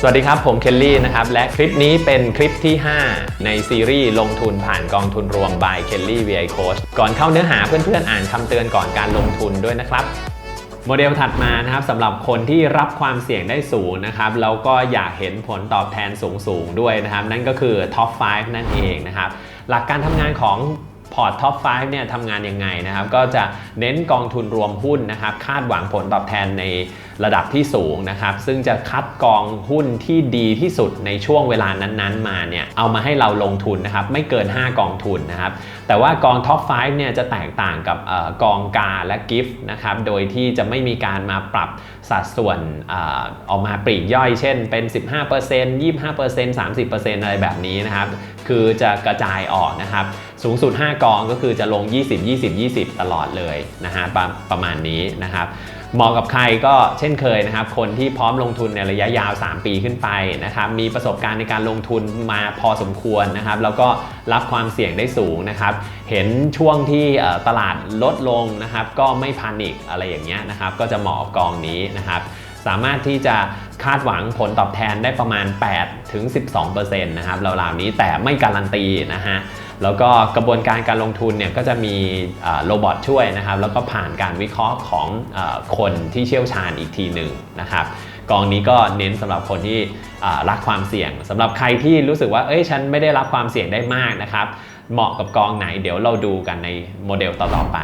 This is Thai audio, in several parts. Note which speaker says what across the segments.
Speaker 1: สวัสดีครับ ผมเคลลี่นะครับ และคลิปนี้เป็นคลิปที่ 5 ในซีรีส์ลงทุนผ่านกองทุนรวม by Kelly VI Coach ก่อนเข้าเนื้อหาเพื่อนๆ อ่านคำเตือนก่อนการลงทุนด้วยนะครับ โมเดลถัดมานะครับสำหรับคนที่รับความเสี่ยงได้สูงนะครับแล้วก็อยากเห็นผลตอบแทนสูงๆด้วยนะครับ นั่นก็คือ Top 5 นั่นเองนะครับ หลักการทำงานของ ร์ตท็อป 5 เนี่ยทำงานยังไงนะครับ ก็จะเน้นกองทุนรวมหุ้นนะครับ คาดหวังผลตอบแทนในระดับที่สูงนะครับ ซึ่งจะคัดกองหุ้นที่ดีที่สุดในช่วงเวลานั้นๆ มาเนี่ย เอามาให้เราลงทุนนะครับ ไม่เกิน 5 กองทุนนะครับ แต่ว่ากองท็อป 5 เนี่ยจะแตกต่างกับออกองกาและกิฟต์นะครับ โดยที่จะไม่มีการมาปรับสัดส่วนอออกมาปลีกย่อย เช่น เป็น 15% 25% 30%อะไรแบบนี้นะครับ คือจะกระจายออกนะครับ สูงสุด 5 กองก็คือจะลง 20 20 20 ตลอดเลยนะฮะประประมาณนี้นะครับเหมาะกับใครก็เช่นเคยนะครับ คนที่พร้อมลงทุนในระยะยาว 3 ปีขึ้นไปนะครับมีประสบการณ์ในการลงทุนมาพอสมควรนะครับแล้วก็รับความเสี่ยงได้สูงนะครับ เห็นช่วงที่ตลาดลดลงนะครับ ก็ไม่พานิคอะไรอย่างเงี้ยนะครับ ก็จะเหมาะกับกองนี้นะครับ สามารถที่จะคาดหวังผลตอบแทนได้ประมาณ 8 ถึง 12%นะครับราวๆนี้แต่ไม่การันตีนะฮะแล้วก็กระบวนการการลงทุนเนี่ยก็จะมีโรบอทช่วยนะครับ แล้วก็ผ่านการวิเคราะห์ของอคนที่เชี่ยวชาญอีกทีหนึ่งนะครับ กองนี้ก็เน้นสำหรับคนที่รักความเสี่ยงสำหรับใครที่รู้สึกว่าเอ้ยฉันไม่ได้รับความเสี่ยงได้มากนะครับ เหมาะกับกองไหนเดี๋ยวเราดูกันในโมเดลต่อๆไป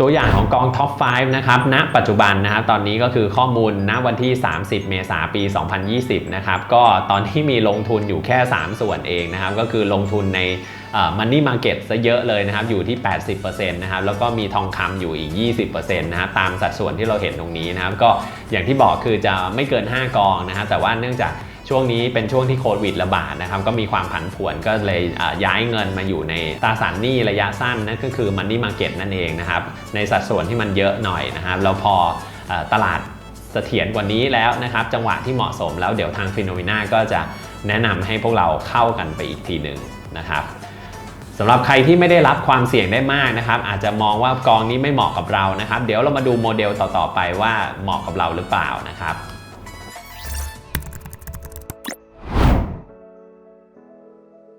Speaker 1: ตัวอย่างของกองท็อป 5 นะครับ ณ ปัจจุบันนะครับ ตอนนี้ก็คือข้อมูลณวันที่ 30 เมษายน ปี 2020 นะครับ ก็ตอนที่มีลงทุนอยู่แค่ 3 ส่วนเองนะครับ ก็คือลงทุนในมันนี่มาเก็ตซะเยอะเลยนะครับ อยู่ที่ 80%นะครับ แล้วก็มีทองคำอยู่อีก 20%นะครับ ตามสัดส่วนที่เราเห็นตรงนี้นะครับ ก็อย่างที่บอกคือจะไม่เกิน 5 กองนะครับ แต่ว่าเนื่องจาก ช่วงนี้เป็นช่วงที่โควิดระบาดนะครับก็มีความผันผวนก็เลยย้ายเงินมาอยู่ในตราสารหนี้ระยะสั้นนั่นก็คือมันนี่มาเก็ตนั่นเองนะครับในสัดส่วนที่มันเยอะหน่อยนะครับแล้วพออตลาดเสถียรกว่านี้แล้วนะครับ จังหวะที่เหมาะสมแล้วเดี๋ยวทางฟิโนเมนาก็จะแนะนำให้พวกเราเข้ากันไปอีกทีหนึ่งนะครับสำหรับใครที่ไม่ได้รับความเสี่ยงได้มากนะครับ อาจจะมองว่ากองนี้ไม่เหมาะกับเรานะครับ เดี๋ยวเรามาดูโมเดลต่อๆไปว่าเหมาะกับเราหรือเปล่านะครับ